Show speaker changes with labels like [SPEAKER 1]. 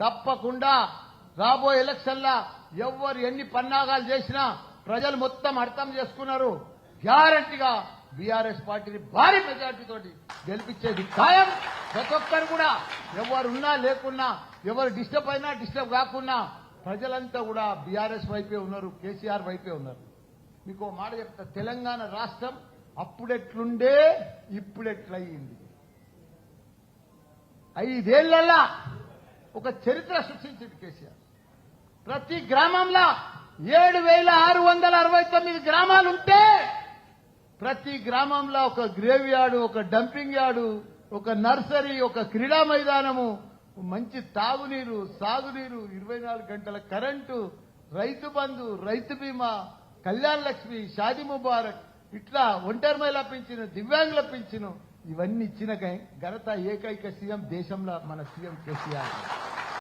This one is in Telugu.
[SPEAKER 1] తప్పకుండా రాబోయే ఎలక్షన్లా ఎవరు ఎన్ని పన్నాగాలు చేసినా ప్రజలు మొత్తం అర్థం చేసుకున్నారు. గ్యారంటీగా బీఆర్ఎస్ పార్టీని భారీ మెజార్టీతోటి గెలిపించేది ఖాయం. ప్రతి ఒక్కరు కూడా ఎవరున్నా లేకున్నా ఎవరు డిస్టర్బ్ అయినా డిస్టర్బ్ కాకున్నా ప్రజలంతా కూడా బీఆర్ఎస్ వైపే ఉన్నారు కేసీఆర్ వైపే ఉన్నారు. మీకు మాట చెప్తా తెలంగాణ రాష్ట్రం అప్పుడెట్లుండే ఇప్పుడెట్లయింది. ఐదేళ్ళలా ఒక చరిత్ర సృష్టించింది కేసీఆర్. ప్రతి గ్రామంలో ఏడు వేల ఆరు వందల అరవై తొమ్మిది గ్రామాలు ఉంటే ప్రతి గ్రామంలో ఒక గ్రేవ్ యార్డు ఒక డంపింగ్ యార్డు ఒక నర్సరీ ఒక క్రీడా మైదానము మంచి తాగునీరు సాగునీరు ఇరవై నాలుగు గంటల కరెంటు రైతు బంధు రైతు బీమా కళ్యాణ్ లక్ష్మి షాది ముబారక్ ఇట్లా ఒంటరి మహిళ పింఛను దివ్యాంగుల పింఛను ఇవన్నీ ఇచ్చిన ఘనత ఏకైక సీఎం దేశంలో మన సీఎం కేసీఆర్.